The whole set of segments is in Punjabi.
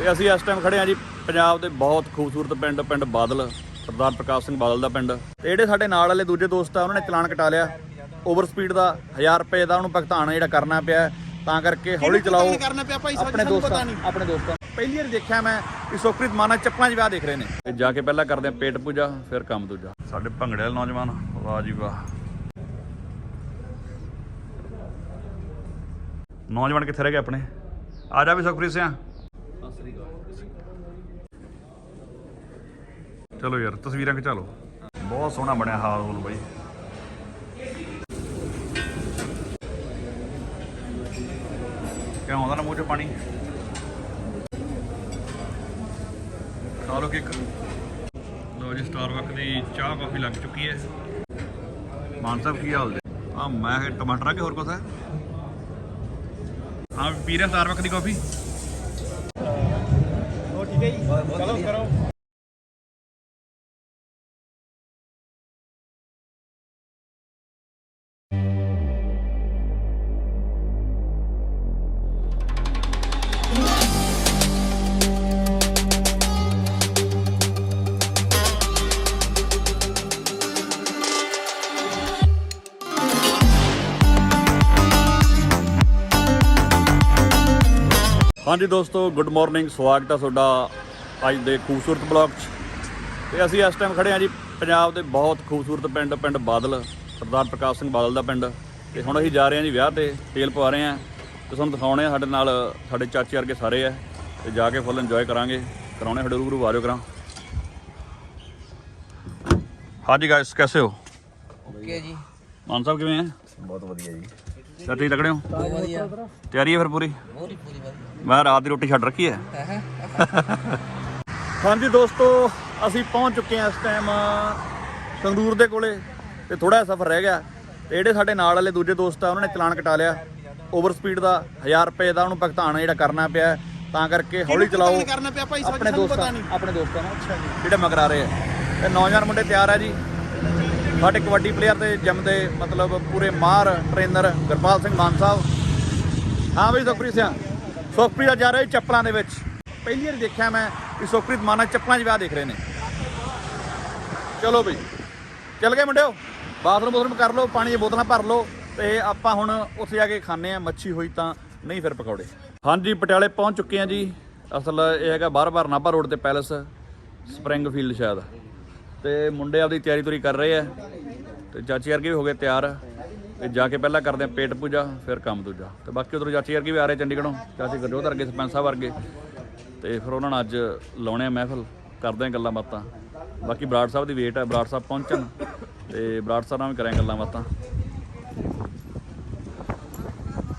ਤੇ ਅਸੀਂ ਇਸ ਟਾਈਮ ਖੜੇ ਹਾਂ ਜੀ ਪੰਜਾਬ ਦੇ ਬਹੁਤ ਖੂਬਸੂਰਤ ਪਿੰਡ ਪਿੰਡ ਬਾਦਲ ਸਰਦਾਰ ਪ੍ਰਕਾਸ਼ ਸਿੰਘ ਬਾਦਲ ਦਾ ਪਿੰਡ। ਤੇ ਜਿਹੜੇ ਸਾਡੇ ਨਾਲ ਵਾਲੇ ਦੂਜੇ ਦੋਸਤ ਆ ਉਹਨਾਂ ਨੇ ਚਲਾਨ ਕਟਾ ਲਿਆ। ਓਵਰ ਸਪੀਡ ਦਾ 1000 ਰੁਪਏ ਦਾ ਉਹਨੂੰ ਭੁਗਤਾਨ ਜਿਹੜਾ ਕਰਨਾ ਪਿਆ। ਤਾਂ ਕਰਕੇ ਹੌਲੀ ਚਲਾਓ। ਆਪਣੇ ਦੋਸਤਾਂ ਪਤਾ ਨਹੀਂ। ਆਪਣੇ ਦੋਸਤਾਂ। ਪਹਿਲੀ ਵਾਰ ਦੇਖਿਆ ਮੈਂ ਕਿ ਸੁਖਪ੍ਰੀਤ ਮਾਨਾ ਚੱਪਲਾਂ 'ਚ ਵਿਆਹ ਦੇਖ ਰਹੇ ਨੇ। ਤੇ ਜਾ ਕੇ ਪਹਿਲਾਂ ਕਰਦੇ ਆ ਪੇਟ ਪੂਜਾ ਫਿਰ ਕੰਮ ਦੂਜਾ। ਸਾਡੇ ਭੰਗੜੇ ਵਾਲੇ ਨੌਜਵਾਨ ਵਾਹ ਜੀ ਵਾਹ। ਨੌਜਵਾਨ ਕਿੱਥੇ ਰਹਿ ਗਏ ਆਪਣੇ? ਆ ਜਾ ਵੀ ਸੁਖਪ੍ਰੀਤ ਸਿਆ। ਚਲੋ ਯਾਰ, ਤਸਵੀਰਾਂ ਖਿਚਾ ਲਓ। ਬਹੁਤ ਸੋਹਣਾ ਬਣਿਆ ਹਾਲ ਹੋਲ ਬਾਈ। ਕਿਉਂ, ਆਉਂਦਾ ਨਾ ਮੂੰਹ 'ਚ ਪਾਣੀ? ਖਾ ਲਓ ਕਿੱਕ। ਲਓ ਜੀ ਸਟਾਰਬਕ ਦੀ ਚਾਹ ਕਾਫੀ ਲੱਗ ਚੁੱਕੀ ਹੈ। ਮਾਨ ਸਾਹਿਬ, ਕੀ ਹਾਲ ਦੇ ਆ ਮੈਂ ਕਿਹਾ ਟਮਾਟਰ ਆ ਕੇ ਹੋਰ ਕੁਛ ਹੈ? ਹਾਂ, ਪੀ ਰਿਹਾ ਸਟਾਰਬਕ ਦੀ ਕਾਫੀ? ਹੋ ਠੀਕ ਹੈ ਹਾਂਜੀ ਦੋਸਤੋ ਗੁੱਡ ਮਾਰਨਿੰਗ ਸਵਾਗਤ ਹੈ ਤੁਹਾਡਾ ਅੱਜ ਦੇ ਖੂਬਸੂਰਤ ਬਲੌਗ 'ਚ। ਤੇ ਅਸੀਂ ਇਸ ਟਾਈਮ ਖੜੇ ਹਾਂ ਜੀ ਪੰਜਾਬ ਦੇ ਬਹੁਤ ਖੂਬਸੂਰਤ ਪਿੰਡ ਪਿੰਡ ਬਾਦਲ ਸਰਦਾਰ ਪ੍ਰਕਾਸ਼ ਸਿੰਘ ਬਾਦਲ ਦਾ ਪਿੰਡ। ਤੇ ਹੁਣ ਅਸੀਂ ਜਾ ਰਹੇ ਹਾਂ ਜੀ ਵਿਆਹ ਤੇ ਤੇਲ ਪਵਾ ਰਹੇ ਹਾਂ ਤੇ ਤੁਹਾਨੂੰ ਦਿਖਾਉਣੇ ਆ ਸਾਡੇ ਨਾਲ ਸਾਡੇ ਚਾਚੇ ਵਰਗੇ ਸਾਰੇ ਆ। ਤੇ ਜਾ ਕੇ ਫੁੱਲ ਇੰਜੋਏ ਕਰਾਂਗੇ। ਕਰਾਉਣੇ ਸਾਡੇ ਰੂਬਰੂ ਆਜੋ ਕਰਾਂ। ਹਾਂਜੀ ਗਾਇਸ ਕੈਸੇ ਹੋ? ਓਕੇ ਜੀ। ਮਾਨ ਸਾਹਿਬ ਕਿਵੇਂ ਆ? ਬਹੁਤ ਵਧੀਆ ਜੀ। ਚਾਚੀ ਤਕੜੇ ਹੋ? ਵਧੀਆ। ਤਿਆਰੀ ਹੈ ਫਿਰ ਪੂਰੀ? ਪੂਰੀ ਪੂਰੀ ਵਧੀਆ। ਮੈਂ ਰਾਤ ਦੀ ਰੋਟੀ ਛੱਡ ਰੱਖੀ ਹੈ? ਹਾਂਜੀ ਦੋਸਤੋ ਅਸੀਂ ਪਹੁੰਚ ਚੁੱਕੇ ਹਾਂ ਇਸ ਟਾਈਮ ਸੰਗਰੂਰ ਦੇ ਕੋਲੇ ਤੇ ਥੋੜਾ ਜਿਹਾ ਸਫ਼ਰ ਰਹਿ ਗਿਆ। ਤੇ ਜਿਹੜੇ ਸਾਡੇ ਨਾਲ ਵਾਲੇ ਦੂਜੇ ਦੋਸਤ ਆ ਉਹਨਾਂ ਨੇ ਚਲਾਨ ਕਟਾ ਲਿਆ। ਓਵਰ ਸਪੀਡ ਦਾ 1000 ਰੁਪਏ ਦਾ ਉਹਨੂੰ ਭੁਗਤਾਨ ਜਿਹੜਾ ਕਰਨਾ ਪਿਆ। ਤਾਂ ਕਰਕੇ ਹੌਲੀ ਚਲਾਓ। ਆਪਣੇ ਦੋਸਤਾਂ ਨਹੀਂ। ਆਪਣੇ ਦੋਸਤਾਂ ਨੂੰ ਜਿਹੜੇ ਮਗਰ ਆ ਰਹੇ ਆ। ਤੇ ਨੌਜਵਾਨ ਮੁੰਡੇ ਤਿਆਰ ਆ ਜੀ। ਸਾਡੇ ਕਬੱਡੀ ਪਲੇਅਰ ਤੇ ਜੰਮਦੇ ਮਤਲਬ ਪੂਰੇ ਮਾਹਰ ਟ੍ਰੇਨਰ ਗੁਰਪਾਲ ਸਿੰਘ ਮਾਨ ਸਾਹਿਬ। ਹਾਂ ਬਈ ਸੁਖਪ੍ਰੀਤ ਸਿੰਘ, ਸੁਖਪ੍ਰੀਤ ਜਾ ਰਹੇ ਚੱਪਲਾਂ ਦੇ ਵਿੱਚ। ਪਹਿਲੀ ਵਾਰ ਦੇਖਿਆ ਮੈਂ ਕਿ ਸੁਖਪ੍ਰੀਤ ਮਾਨਾ ਚੱਪਲਾਂ 'ਚ ਵਿਆਹ ਦੇਖ ਰਹੇ ਨੇ। ਚਲੋ ਬਈ, ਚੱਲ ਗਏ ਮੁੰਡਿਓ ਬਾਥਰੂਮ ਬੂਥਰੂਮ ਕਰ ਲਓ, ਪਾਣੀ ਦੀਆਂ ਬੋਤਲਾਂ ਭਰ ਲਓ ਤੇ ਆਪਾਂ ਹੁਣ ਉੱਥੇ ਜਾ ਕੇ ਖਾਣੇ ਆ ਮੱਛੀ ਹੋਈ ਤਾਂ ਨਹੀਂ ਫਿਰ ਪਕੌੜੇ। ਹਾਂਜੀ, ਪਟਿਆਲੇ ਪਹੁੰਚ ਚੁੱਕੇ ਆ ਜੀ। ਅਸਲ ਇਹ ਹੈਗਾ ਬਾਰ-ਬਾਰ ਨਾਭਾ ਰੋਡ ਤੇ ਪੈਲਸ, ਸਪਰਿੰਗਫੀਲਡ ਸ਼ਾਇਦ। ਤੇ ਮੁੰਡੇ ਆਪਦੀ ਤਿਆਰੀ ਤੁਰੀ ਕਰ ਰਹੇ ਆ ਤੇ ਚਾਚੀ ਵਰਗੇ ਵੀ ਹੋ ਗਏ ਤਿਆਰ। ਤੇ ਜਾ ਕੇ ਪਹਿਲਾਂ ਕਰਦੇ ਆ ਪੇਟ ਪੂਜਾ, ਫਿਰ ਕੰਮ ਦੂਜਾ। ਤੇ ਬਾਕੀ ਉਧਰੋਂ ਚਾਚੀ ਵਰਗੇ ਵੀ ਆ ਰਹੇ ਚੰਡੀਗੜ੍ਹੋਂ, ਚਾਚੀ ਗੁਰਜੋਤ ਵਰਗੇ, ਸਰਪੰਚ ਸਾਹਿਬ ਵਰਗੇ। ਤੇ ਫਿਰ ਉਹਨਾਂ ਨਾਲ ਅੱਜ ਲਾਉਣੇ ਆ ਮਹਿਫਲ, ਕਰਦੇ ਆ ਗੱਲਾਂ ਬਾਤਾਂ। ਬਾਕੀ ਬਰਾੜ ਸਾਹਿਬ ਦੀ ਵੇਟ ਹੈ ਬਰਾੜ ਸਾਹਿਬ ਪਹੁੰਚਣ ਤੇ ਬਰਾੜ ਸਾਹਿਬ ਨਾਲ ਵੀ ਕਰਾਂਗੇ ਗੱਲਾਂ ਬਾਤਾਂ।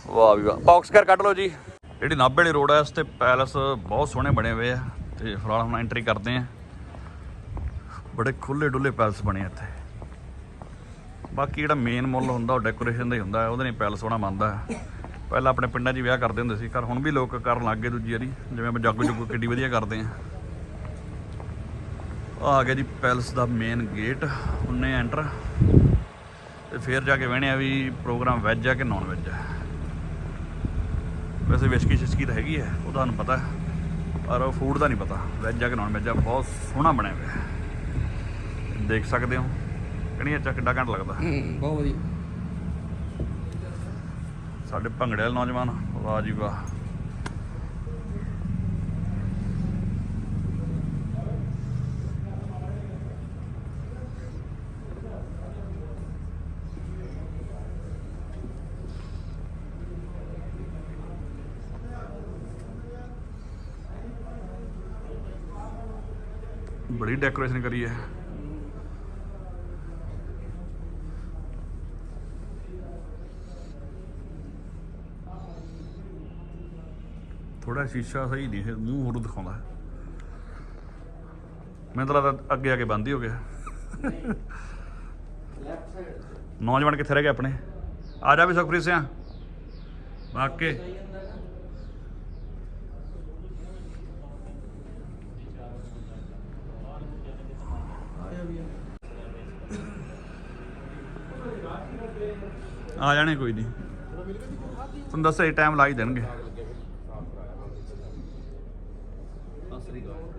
ਵਾਹ ਵੀ ਵਾਹ। ਬਾਕਸ ਕਰ ਕੱਢ ਲਓ ਜੀ। ਜਿਹੜੀ ਨਾਭੇ ਵਾਲੀ ਰੋਡ ਹੈ ਇਸ ਤੇ ਪੈਲਸ ਬਹੁਤ ਸੋਹਣੇ ਬਣੇ ਹੋਏ ਆ ਤੇ ਫਿਲਹਾਲ ਹੁਣ ਐਂਟਰੀ ਕਰਦੇ ਆ। ਬੜੇ ਖੁੱਲੇ ਡੁੱਲੇ ਪੈਲਸ ਬਣੇ ਇੱਥੇ। ਬਾਕੀ ਜਿਹੜਾ ਮੇਨ ਮੁੱਲ ਹੁੰਦਾ, ਉਹ ਡੈਕੋਰੇਸ਼ਨ ਦਾ ਹੀ ਹੁੰਦਾ, ਉਹਦੇ ਨਹੀਂ ਪੈਲਸ ਹੋਣਾ ਮੰਨਦਾ ਪਹਿਲਾਂ ਆਪਣੇ ਪਿੰਡਾਂ 'ਚ ਵਿਆਹ ਕਰਦੇ ਹੁੰਦੇ ਸੀ ਪਰ ਹੁਣ ਵੀ ਲੋਕ ਕਰਨ ਲੱਗ ਗਏ ਦੂਜੀ ਵਾਰੀ, ਜਿਵੇਂ ਆਪਾਂ ਜਾਗੋ ਜੁਗੋ ਕਿੱਡੀ ਵਧੀਆ ਕਰਦੇ ਆ। ਆਹ ਆ ਗਿਆ ਜੀ ਪੈਲਸ ਦਾ ਮੇਨ ਗੇਟ ਉਹਨੇ ਐਂਟਰ ਤੇ ਫਿਰ ਜਾ ਕੇ ਵੇਣਿਆ ਵੀ ਪ੍ਰੋਗਰਾਮ ਵੈਜ ਆ ਕਿ ਨਾਨ ਵੈਜ ਆ। ਵੈਸੇ ਵਿਸਕੀ ਸ਼ਿਸਕੀ ਤਾਂ ਹੈਗੀ ਹੈ ਉਹ ਤੁਹਾਨੂੰ ਪਤਾ। ਪਰ ਉਹ ਫੂਡ ਦਾ ਨਹੀਂ ਪਤਾ ਵੈਜ ਆ ਕਿ ਨਾਨ ਵੈਜ ਆ, ਬਹੁਤ ਸੋਹਣਾ ਬਣਿਆ ਹੋਇਆ। ਦੇਖ ਸਕਦੇ ਹੋ। ਕਿਹੜੀਆਂ ਚੱਕ ਕਿੱਡਾ ਘੰਟ ਲੱਗਦਾ। ਬਹੁਤ ਵਧੀਆ। ਸਾਡੇ ਭੰਗੜੇ ਵਾਲੇ ਨੌਜਵਾਨ ਵਾਹ ਜੀ ਵਾਹ। ਬੜੀ ਡੈਕੋਰੇਸ਼ਨ ਕਰੀ ਹੈ। ਥੋੜਾ ਸ਼ੀਸ਼ਾ ਸਹੀ ਨਹੀਂ ਹੈ ਮੂੰਹ ਹੋਰ ਦਿਖਾਉਂਦਾ। ਹੈ ਮੈਨੂੰ ਤਾਂ ਲੱਗਦਾ ਅੱਗੇ ਆ ਕੇ ਬੰਦ ਹੀ ਹੋ ਗਿਆ। ਨੌਜਵਾਨ ਕਿੱਥੇ ਰਹਿ ਗਏ ਆਪਣੇ? ਆ ਜਾ ਵੀ ਸੁਖਪ੍ਰੀਤ ਸਿਆ। ਵਾਕੇ ਆ ਜਾਣੇ ਕੋਈ ਨਹੀਂ। ਤੁਹਾਨੂੰ ਦੱਸਿਆ ਟਾਈਮ ਲਾ ਹੀ ਦੇਣਗੇ। ਸ੍ਰੀ ਅਕਾਲ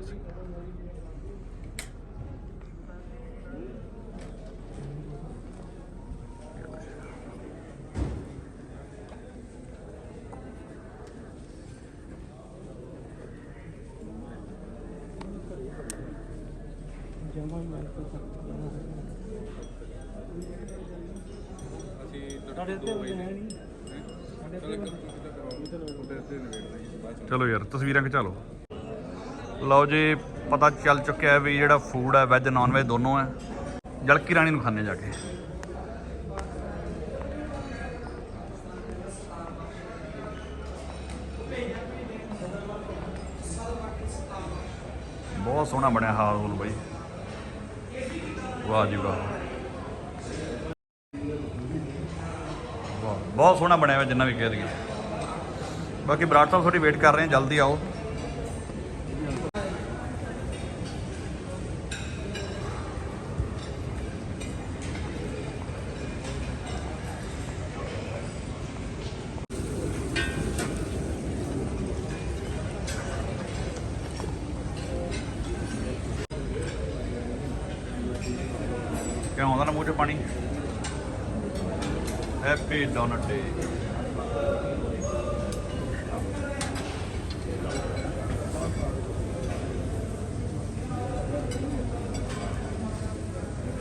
ਚਲੋ ਯਾਰ ਤਸਵੀਰਾਂ ਖਿਚਾ ਲਓ ਲਓ ਜੀ, ਪਤਾ ਚੱਲ ਚੁੱਕਿਆ ਹੈ ਵੀ ਜਿਹੜਾ ਫੂਡ ਹੈ ਵੈਜ ਨਾਨ ਵੈਜ ਦੋਨੋਂ ਹੈ। ਜਲਕੀ ਰਾਣੀ ਨੂੰ ਖਾਣੇ ਜਾ ਕੇ। ਬਹੁਤ ਸੋਹਣਾ ਬਣਿਆ ਹਾਲ ਹੂਲ ਬਾਈ। ਵਾਹ ਜੀ ਵਾਹ। ਵਾਹ, ਬਹੁਤ ਸੋਹਣਾ ਬਣਿਆ ਹੋਇਆ ਜਿੰਨਾ ਵੀ ਕਹਿ ਦਈਏ। ਬਾਕੀ ਬਰਾੜ ਸਾਹਿਬ ਤੁਹਾਡੀ ਵੇਟ ਕਰ ਰਹੇ ਹਾਂ, ਜਲਦੀ ਆਓ। ਕਿਉਂ ਆਉਂਦਾ ਨਾ ਮੂੰਹ 'ਚ ਪਾਣੀ? ਹੈਪੀ ਡੋਨਟ ਡੇ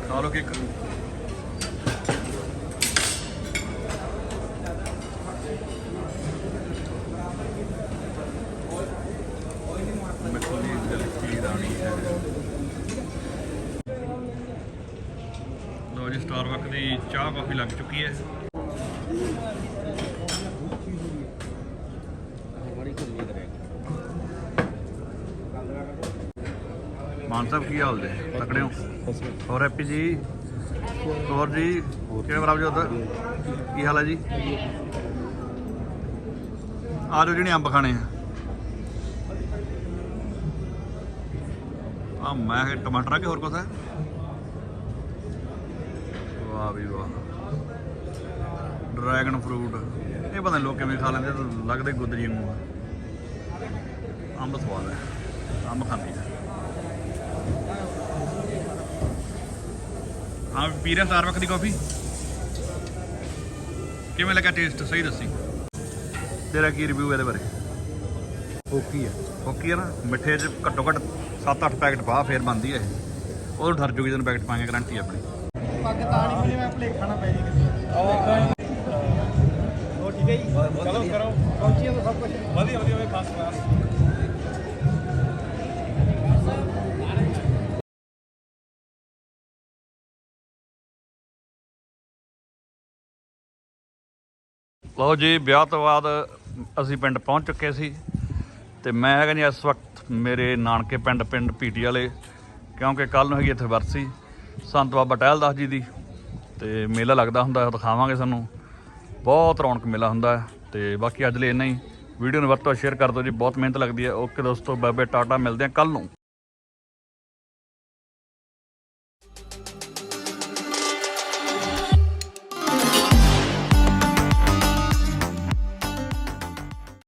ਖਾ ਲਓ ਕੇਕ ਮਿੱਠੀ ਜਲਕੀ ਰਾਣੀ ਹੈ ਲੋ ਜੀ ਦੀ ਚਾਹ ਕਾਫੀ ਲੱਗ ਚੁੱਕੀ ਹੈ। ਮਾਨ ਸਾਹਿਬ, ਕੀ ਹਾਲ ਦੇ ਤਕੜੇ ਹੋ? ਹੋਰ ਹੈਪੀ ਜੀ? ਹੋਰ ਜੀ, ਕਿਵੇਂ ਬਰਾਬਰ ਕੀ ਹਾਲ ਹੈ ਜੀ? ਆ ਜਾਓ ਜਿਹੜੇ ਅੰਬ ਖਾਣੇ ਆ। ਆ ਮੈਂ ਕਿਹਾ ਟਮਾਟਰ ਆ ਕੇ ਹੋਰ ਕੁਛ ਹੈ? ਵਾਹ ਵੀ ਵਾਹ। ਡਰੈਗਨ ਫਰੂਟ ਇਹ ਪਤਾ ਨਹੀਂ ਲੋਕ ਕਿਵੇਂ ਖਾ ਲੈਂਦੇ ਲੱਗਦੇ ਗੁੱਦਰੀ ਨੂੰ। ਅੰਬ ਸਵਾਦ ਹੈ ਅੰਬ ਖਾਂਦੀ ਹੈ ਹਾਂ ਪੀ ਰਿਹਾ ਸਟਾਰਬਕ ਦੀ ਕਾਫੀ ਕਿਵੇਂ ਲੱਗਾ ਟੇਸਟ ਸਹੀ ਦੱਸੀ। ਤੇਰਾ ਕੀ ਰਿਵਿਊ ਇਹਦੇ ਬਾਰੇ? ਓਕੀ ਹੈ ਓਕੇ ਹੈ ਨਾ ਮਿੱਠੇ 'ਚ ਘੱਟੋ ਘੱਟ 7-8 ਪੈਕਟ ਪਾ ਫੇਰ ਬਣਦੀ ਹੈ ਇਹ। ਉਹ ਠਰ ਜੂਗੀ ਜਦੋਂ ਪੈਕਟ ਪਾਏਗੇ ਗਰੰਟੀ ਆਪਣੀ। ਪੱਗ ਤਾਂ ਨਹੀਂ ਮਿਲੇ ਮੈਂ ਭਲੇ ਖਾਣਾ ਪੈ ਜੀ ਕਿਤੇ ਹੋ ਠੀਕ ਹੈ ਜੀ? ਚਲੋ ਕਰੋ ਪਹੁੰਚੀਆਂ ਤਾਂ ਸਭ ਕੁਝ ਵਧੀਆ ਵਧੀਆ ਵੇ ਫਸਟ ਕਲਾਸ ਲਓ ਜੀ ਵਿਆਹ ਤੋਂ ਬਾਅਦ ਅਸੀਂ ਪਿੰਡ ਪਹੁੰਚ ਚੁੱਕੇ ਸੀ ਤੇ ਮੈਂ ਜੀ ਇਸ ਵਕਤ ਮੇਰੇ ਨਾਨਕੇ ਪਿੰਡ ਪਿੰਡ ਪੀਟੀ ਵਾਲੇ ਕਿਉਂਕਿ ਕੱਲ ਨੂੰ ਹੈਗੀ ਇੱਥੇ ਵਰਸੀ। ਸੰਤ ਬਾਬਾ ਟਹਿਲ ਦਾਸ ਜੀ ਦੀ ਤੇ ਮੇਲਾ ਲੱਗਦਾ ਹੁੰਦਾ ਦਿਖਾਵਾਂਗੇ ਸਾਨੂੰ। ਬਹੁਤ ਰੌਣਕ ਮੇਲਾ ਹੁੰਦਾ ਹੈ ਤੇ ਬਾਕੀ ਅੱਜ ਲਈ ਇੰਨਾ ਹੀ। ਵੀਡੀਓ ਨੂੰ ਵੱਧ ਤੋਂ ਵੱਧ ਸ਼ੇਅਰ ਕਰ ਦਿਓ ਜੀ, ਬਹੁਤ ਮਿਹਨਤ ਲੱਗਦੀ ਹੈ। ਓਕੇ ਦੋਸਤੋ ਬਾਬੇ ਟਾਟਾ, ਮਿਲਦੇ ਹਾਂ ਕੱਲ ਨੂੰ।